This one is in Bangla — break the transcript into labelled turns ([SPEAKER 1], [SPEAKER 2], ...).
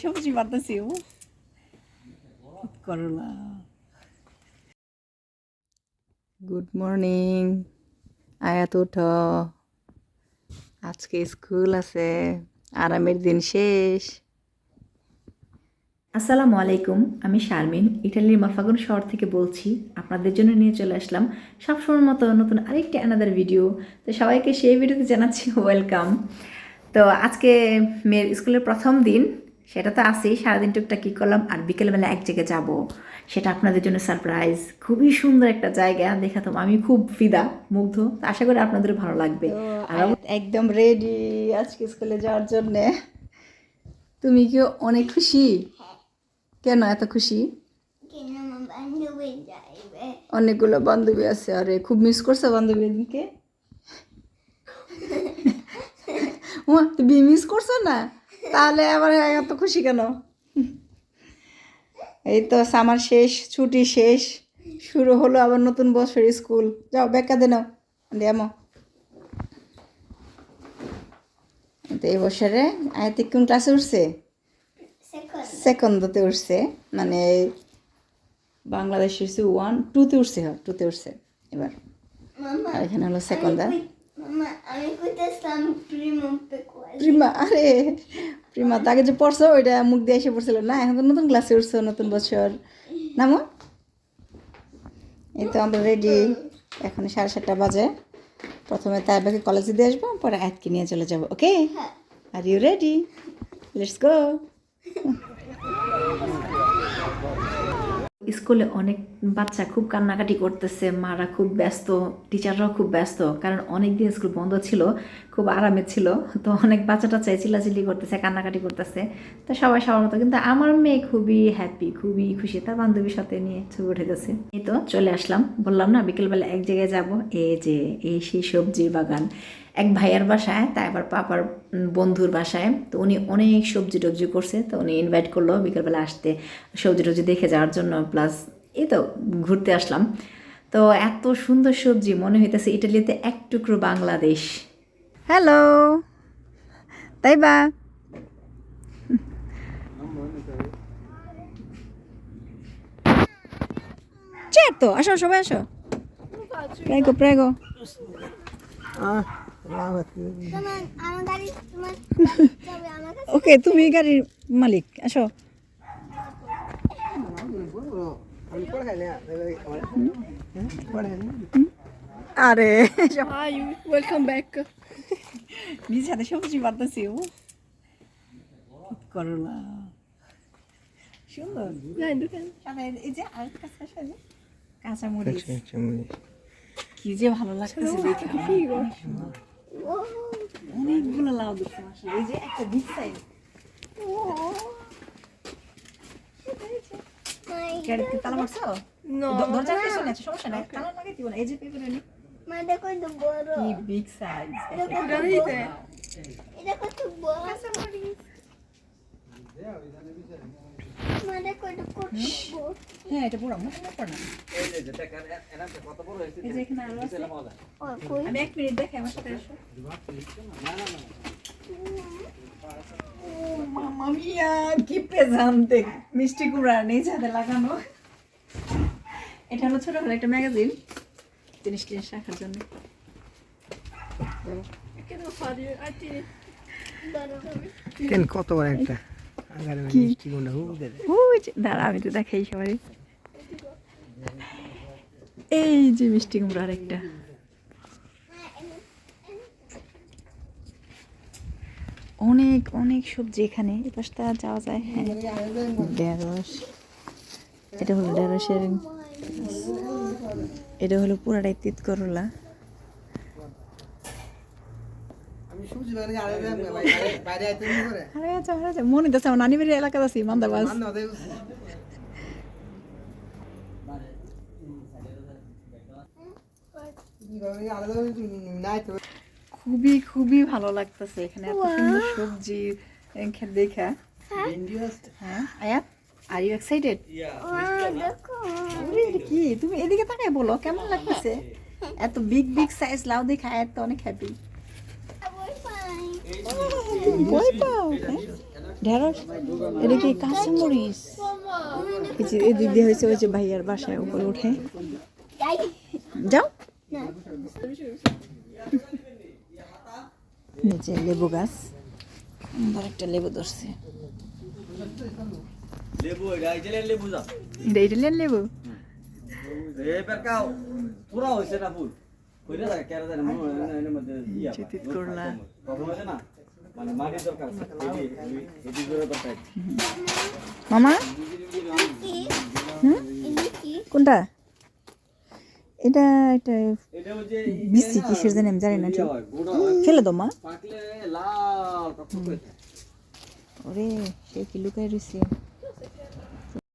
[SPEAKER 1] সবজি বাড়তেছি ও করলা গুড মর্নিং আয়াত উঠো আজকে স্কুল আছে। আরামের দিন শেষ।
[SPEAKER 2] আসসালামু আলাইকুম আমি শারমিন ইটালির মাফাগুন শহর থেকে বলছি। আপনাদের জন্য নিয়ে চলে আসলাম সবসময়ের মতো নতুন আরেকটি আনাদার ভিডিও তো সবাইকে সেই ভিডিওতে জানাচ্ছি ওয়েলকাম তো আজকে মেয়ের স্কুলের প্রথম দিন। সেটা তো আছেই সারাদিন টুকটা কী করলাম আর বিকেলবেলা এক জায়গায় যাব। সেটা আপনাদের জন্য সারপ্রাইজ খুবই সুন্দর একটা জায়গা দেখাতাম আমি খুব ফিদা মুগ্ধ। আশা করি আপনাদের ভালো লাগবে। আর
[SPEAKER 1] একদম রেডি আজকে স্কুলে যাওয়ার জন্যে। তুমি কি অনেক খুশি? কেন এত খুশি?
[SPEAKER 3] কেন আমার বান্ধবী যাইবে?
[SPEAKER 1] অনেকগুলো বান্ধবী আছে আরে খুব মিস করছ বান্ধবীদেরকে? মিস করছ না? তাহলে আবার এত খুশি কেন? এই তো সামার শেষ ছুটি শেষ শুরু হলো আবার নতুন বছর স্কুল। যাও বেকা দে নাও দেমো তো এই বছরে আয়তে কোন ক্লাসে উঠছে? সেকেন্ডতে উঠছে মানে বাংলাদেশ উঠছে ওয়ান টুতে উঠছে হ্যাঁ টুতে উঠছে এবার। আর এখানে হলো সেকেন্ডা
[SPEAKER 3] প্রিমা
[SPEAKER 1] আরে প্রিমা তাকে যে পড়ছো ওইটা মুখ দিয়ে এসে পড়ছিল। না এখন তো নতুন ক্লাসে উঠছো নতুন বছর। নামো? এই তো আমরা রেডি এখন সাড়ে সাতটা বাজে। প্রথমে তাইবাকে কলেজে দিয়ে আসব পরে আয়াতকে নিয়ে চলে যাব okay are you ready let's go
[SPEAKER 2] স্কুলে অনেক বাচ্চা খুব কান্নাকাটি করতেছে, মারা খুব ব্যস্ত, টিচাররাও খুব ব্যস্ত, কারণ অনেক দিন স্কুল বন্ধ ছিল, খুব আরামে ছিল, তো অনেক বাচ্চাটা চাই চিল্লাচিল্লি করতেছে, কান্নাকাটি করতেছে, তো সবাই সবার মতো, কিন্তু আমার মেয়ে খুবই হ্যাপি খুবই খুশি, তার বান্ধবীর সাথে নিয়ে ছবি উঠেতেছে এই তো চলে আসলাম, বললাম না, বিকেলবেলা এক জায়গায় যাব, এই যে, এই সেই সবজির বাগান এক ভাইয়ার বাসায় তাই আবার পাপার বন্ধুর বাসায়। তো উনি অনেক সবজি টবজি করছে তো উনি ইনভাইট করল বিকেলবেলা আসতে সবজি টবজি দেখে যাওয়ার জন্য প্লাস এই তো ঘুরতে আসলাম। তো এত সুন্দর সবজি মনে হইতেছে ইটালিতে এক টুকরো বাংলাদেশ।
[SPEAKER 1] হ্যালো তাই বা? Certo, আসো সবাই আসো। প্রেগো প্রেগো
[SPEAKER 3] তোমার
[SPEAKER 1] ওকে তুমি গাড়ির মালিক আসো। আরে হাই ওয়েলকাম ব্যাক নিজে হাতে সবজি বাড়তেছি ও। করলা? সুন্দর। এই যে আর কাঁচা কাঁচা মরিচ কি যে ভালো লাগতেছে দেখে। সুন্দর। অনেকগুলো লাউ দেখতে মাসাল্লাহ। এই যে একটা বিগ সাইজ তালা মারছো? দরজা পেছনে আছে সমস্যা নাই। তালা লাগাই দিব না এই যে পেপারে নি
[SPEAKER 3] মা দেখো বড়।
[SPEAKER 1] কি বিগ সাইজ
[SPEAKER 3] দেখো তো বড়। এটা কত বড় মা দেখো এটা কত বড়
[SPEAKER 1] হ্যাঁ এটা পুরো মোটা না পড়া এই যে এখানে আরও আছে।
[SPEAKER 3] ও কই
[SPEAKER 1] আমি এক মিনিট দেখে আমার সাথে এসো ও মামা মিয়া কি পেজান্তে মিষ্টি কুমড়া নেই যাতে লাগানো। এটা হলো ছোট হলো একটা ম্যাগাজিন জিনিস রাখার জন্য।
[SPEAKER 4] কেন কত বড় একটা?
[SPEAKER 1] কি? দাঁড়া আমি তো দেখাই সবাই এই যে মিষ্টি অনেক অনেক সবজি এখানে। এই পাশটা যাওয়া যায় হ্যাঁ। ঢেঁড়স। এটা হলো ঢেঁড়সের এটা হলো পুরাটাই তিত করলা মনে আমার নানি বাড়ির এলাকাতে আছি মান্দাবাস
[SPEAKER 4] মান
[SPEAKER 1] খুবই খুবই ভালো লাগতেছে এখানে এত সুন্দর সবজি এখানে দেখা। হ্যাঁ? আয়াত আর ইউ এক্সাইটেড কি? তুমি এদিকে তাকায় বলো কেমন লাগতেছে? এত বিগ বিগ সাইজ লাউ দেখে আয়াত তো অনেক হ্যাপি ভয় পাও হ্যাঁ? ঢেঁড়স? এটা কি কাঁচামরিচ? এই যে এদিক দিয়ে হয়েছে ওই যে ভাইয়ার বাসায় উপরে উঠে। যাও। নিচে লেবু গাছ। সুন্দর একটা লেবু ধরছে।
[SPEAKER 5] লেবু এটা ইটালিয়ান লেবু
[SPEAKER 1] এটা ইটালিয়ান লেবু?
[SPEAKER 5] এ পেরকাও পুরা হইছে না ফুল? ইয়া
[SPEAKER 1] চিতিত করলা। মামা? কোনটা? এটা এটা বিসি কিসের জানি আমি জানি না ঠিক। ফেলে দাও মা। ওরে সে কি লুকায় রয়েছে